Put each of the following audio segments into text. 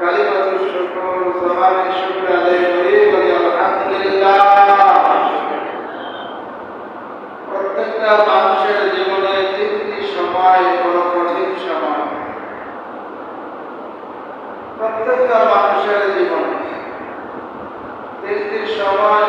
كلمة الشكر زمان الشكر عليه والحمد لله প্রত্যেকটা মানুষের জীবনে তিনটি সময় বড় তিনটি সময়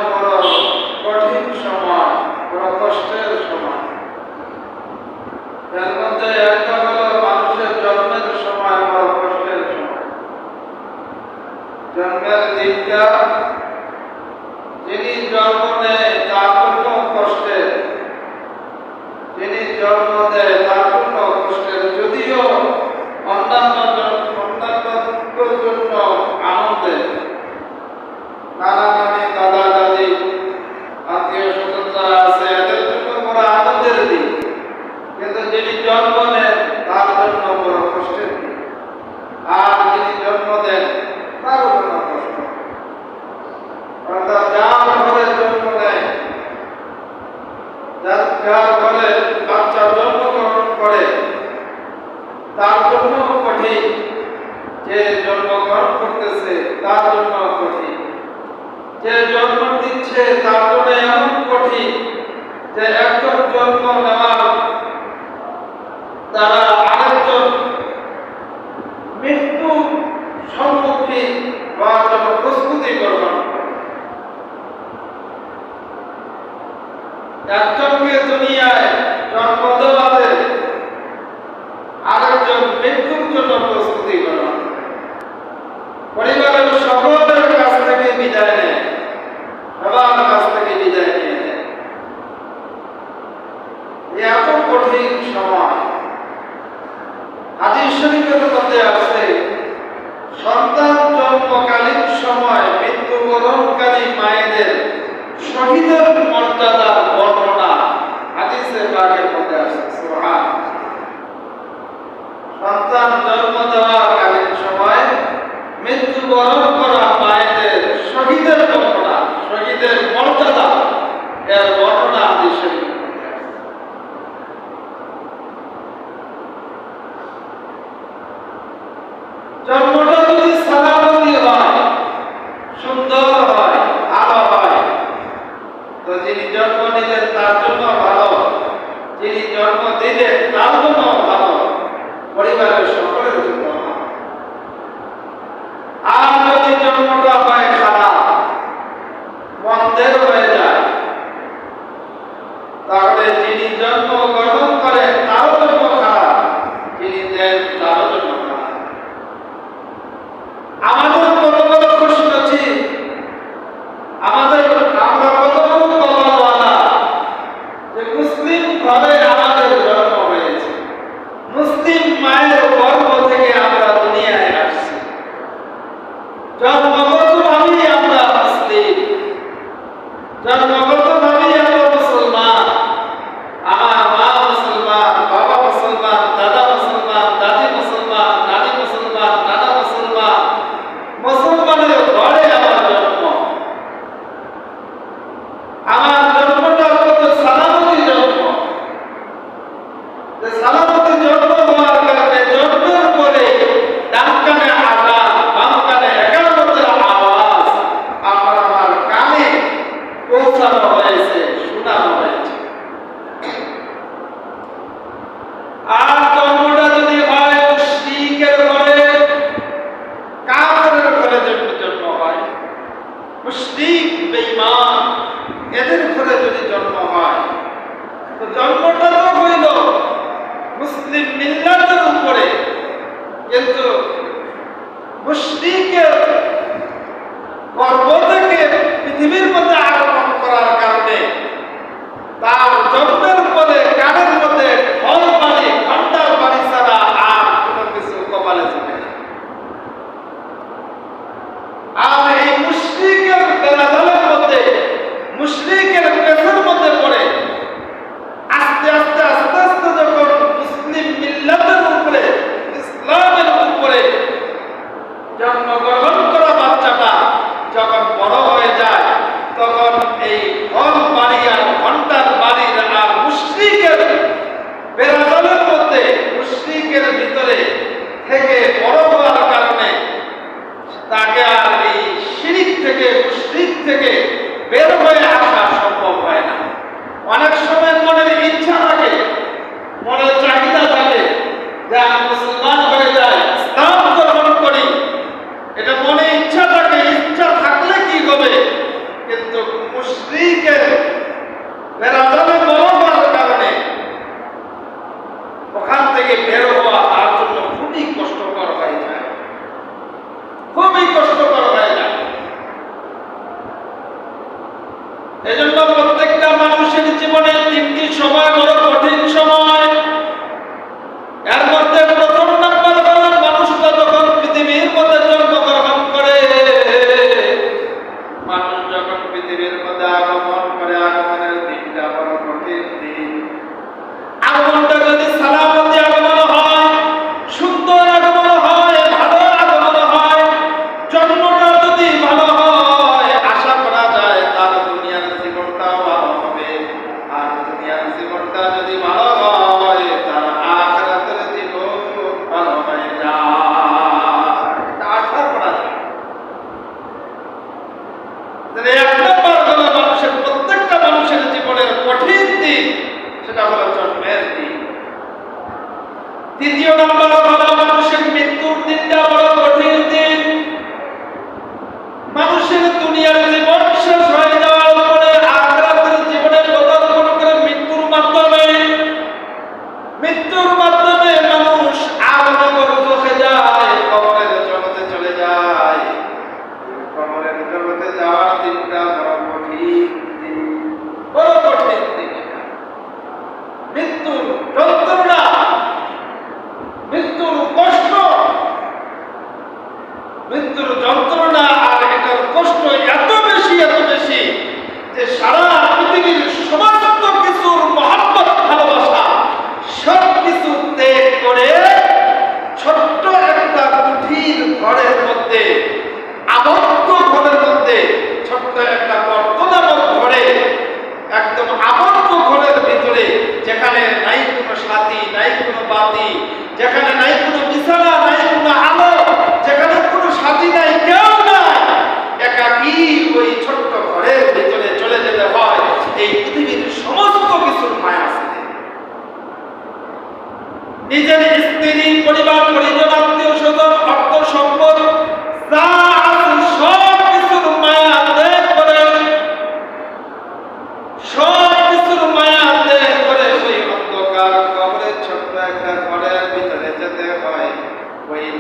সকল সকলের কাছ থেকে বিদায় নেয়। সবার থেকে বিদায় নিয়ে নেয়। এত কঠিন সময়। আদি ঈশ্বরীকে তো করতে আসে জন্ম দিলে তার জন্য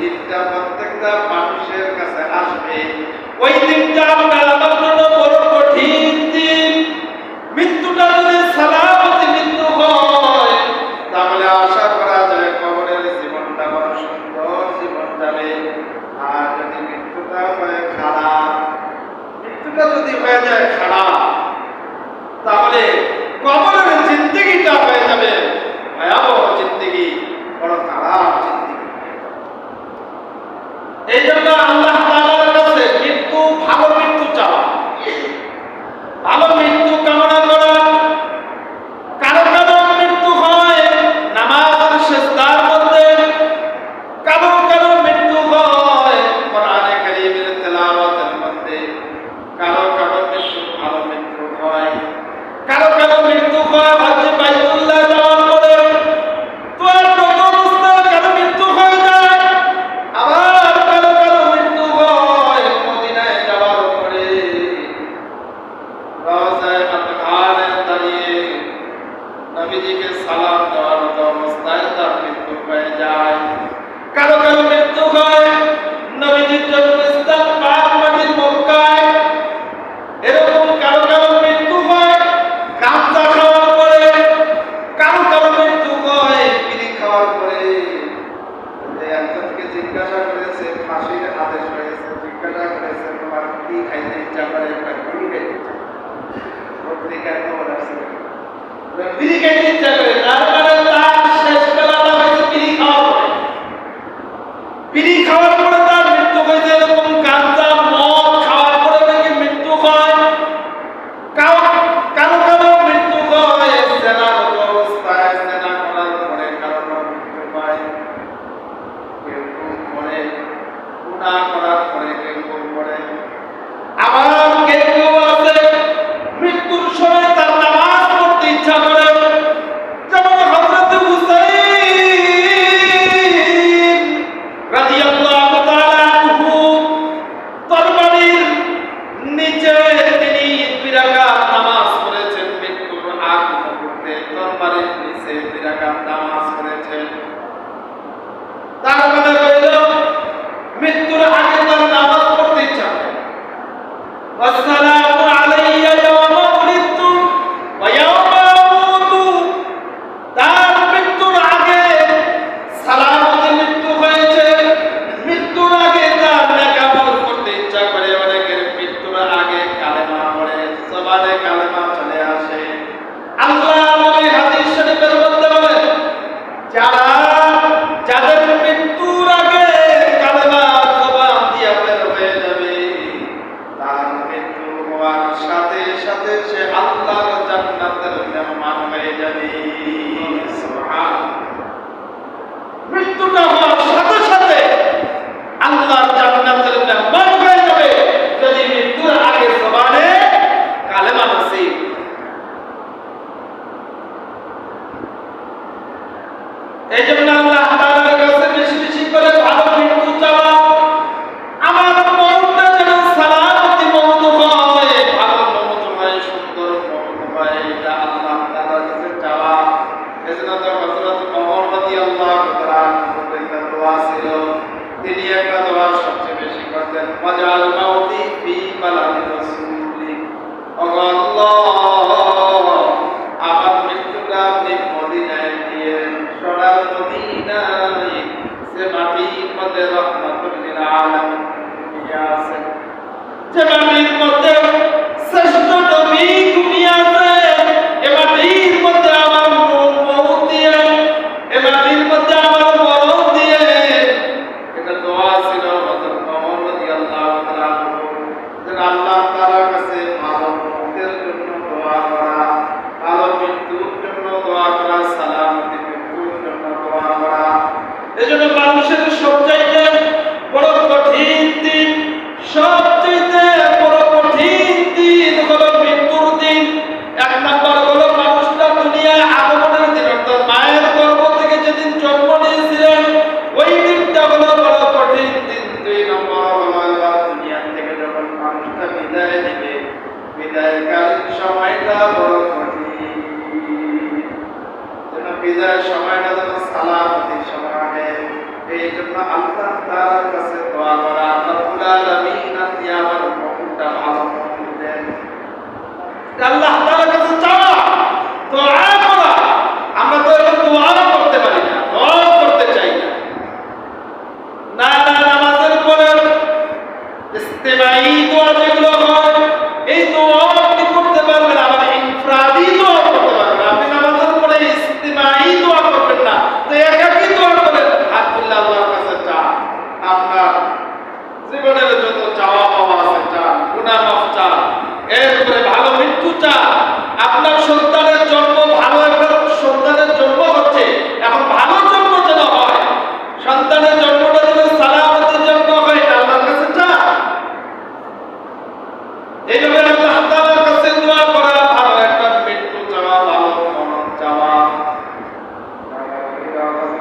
দিনটা প্রত্যেকটা মানুষের কাছে আসবে। ওই দিনটা আমরা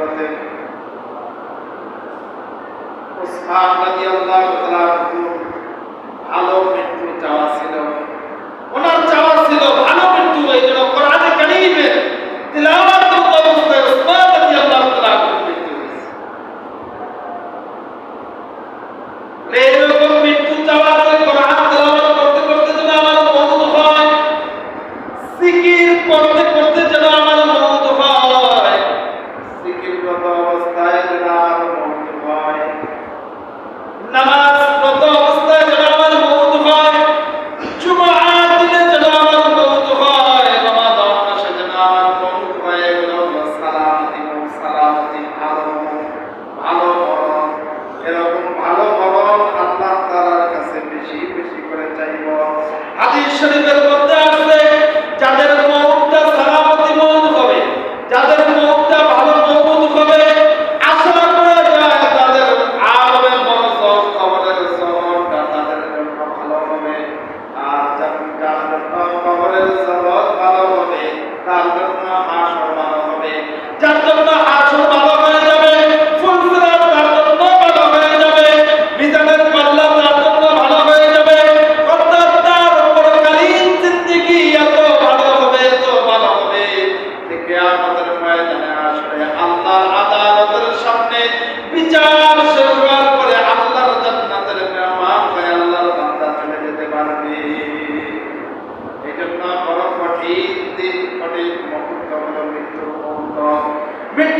করতেন উসমান রাদিয়াল্লাহু তাআলা আলো মৃত্যু চাওয়া শরীফের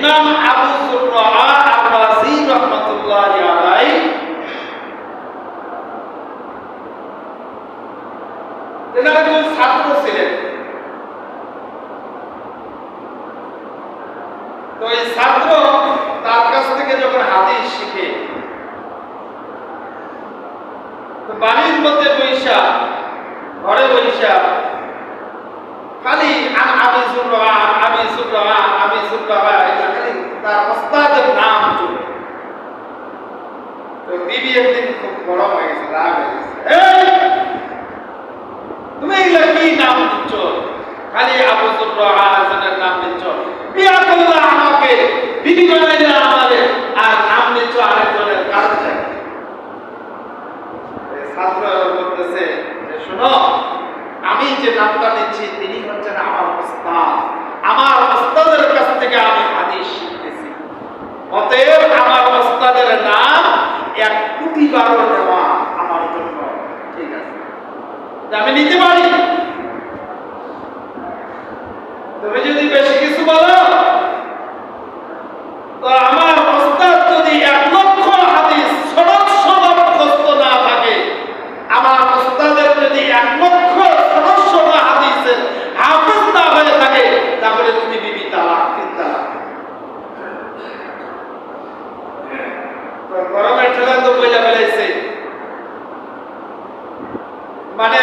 ইমাম আবু সুররা আব্বাসি রহমাতুল্লাহ আলাইহি তেনারা যখন ছাত্র ছিলেন। তো এই ছাত্র তার কাছ থেকে যখন হাদিস শিখে, তো বাড়ির মধ্যে বৈশা, ঘরে বৈশা, খালি আমি সুররা আমি সুররা আমি সুররা তার ওস্তাদের নাম চলে তো বিবি একদিন খুব গরম হয়ে গেছে, রাগ হয়ে গেছে। তুমি এগুলা কি নাম দিচ্ছ? খালি আবু সুররা নাম দিচ্ছ। বিয়া আমাকে বিবি বানাইলে আমারে আর নাম দিচ্ছ আরেকজনের কারণ ছাত্র বলতেছে শোনো, আমি যে নামটা নিচ্ছি তিনি হচ্ছেন আমার ওস্তাদ। আমার ওস্তাদের কাছ থেকে আমি হাদিস অতএব আমার ওস্তাদের নাম এক কোটি বারো নেওয়া আমার জন্য। ঠিক আছে। আমি নিতে পারি তুমি যদি বেশি কিছু বলো তো আমার ওস্তাদ যদি এক লক্ষ হাদিস সনদ সনদ মুখস্থ না থাকে আমার ওস্তাদের যদি এক লক্ষ সনদ সনদ হাদিসের হাফেজ না হয়ে থাকে তাহলে তুমি বিবি তালাক তিন তালাক তো গরমের ঠেলা তো বইলা ফেলাইছে মানে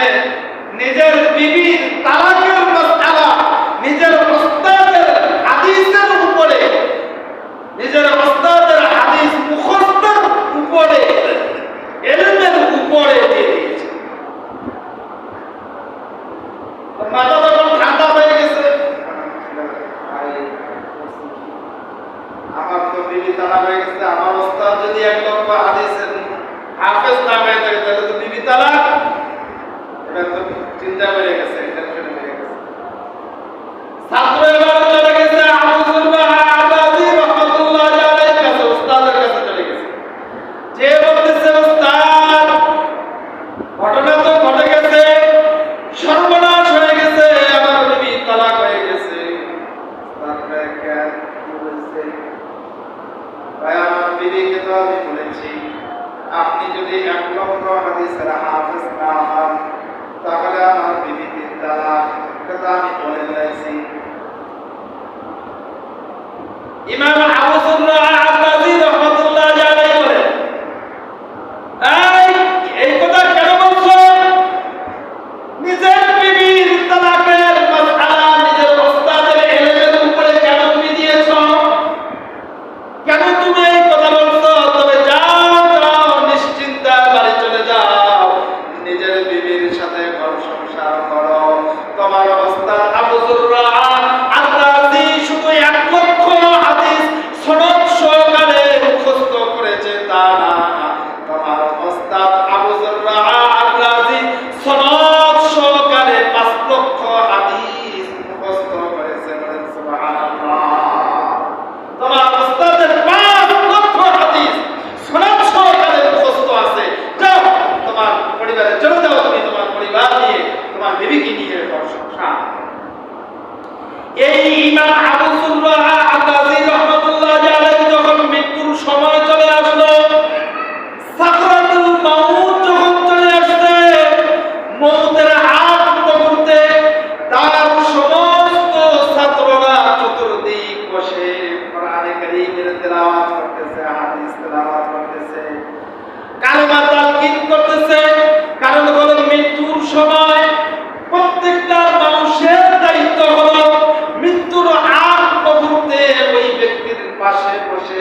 এই ইমাম আবু সুল্লাহ আতাজি রহমাতুল্লাহ যখন মৃত্যুর সময় চলে আসলো সাকরাতুল মাউত যখন চলে আসছে মৌতের আগ মুহূর্তে তার সমস্ত ছাত্ররা চতুর্দিক বসে কোরআনে কারীমের তেলাওয়াত করতেছে হাদিস তেলাওয়াত করতেছে কালেমা তালকিন করতেছে কারণ হলো মৃত্যুর সময় প্রত্যেকটা মানুষের দায়িত্ব হলো মৃত্যুর আগ মুহূর্তে ওই ব্যক্তির পাশে বসে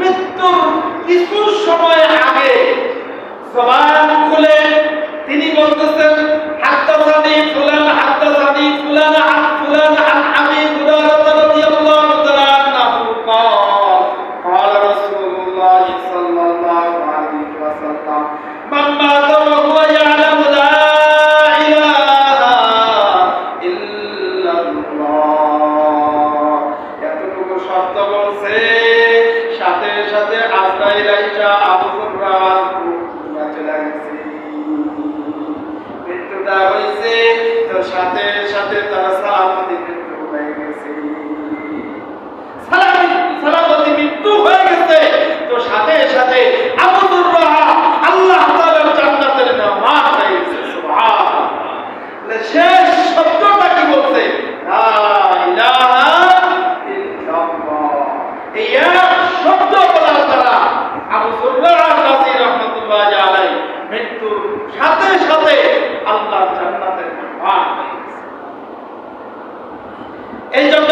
মৃত্যুর কিছু সময় আগে সবার খুলে তিনি বলতেছেন শব্দ বলার দ্বারা আবু সুলতান নাসির রহমতুল্লাহ আলাই এই জন্য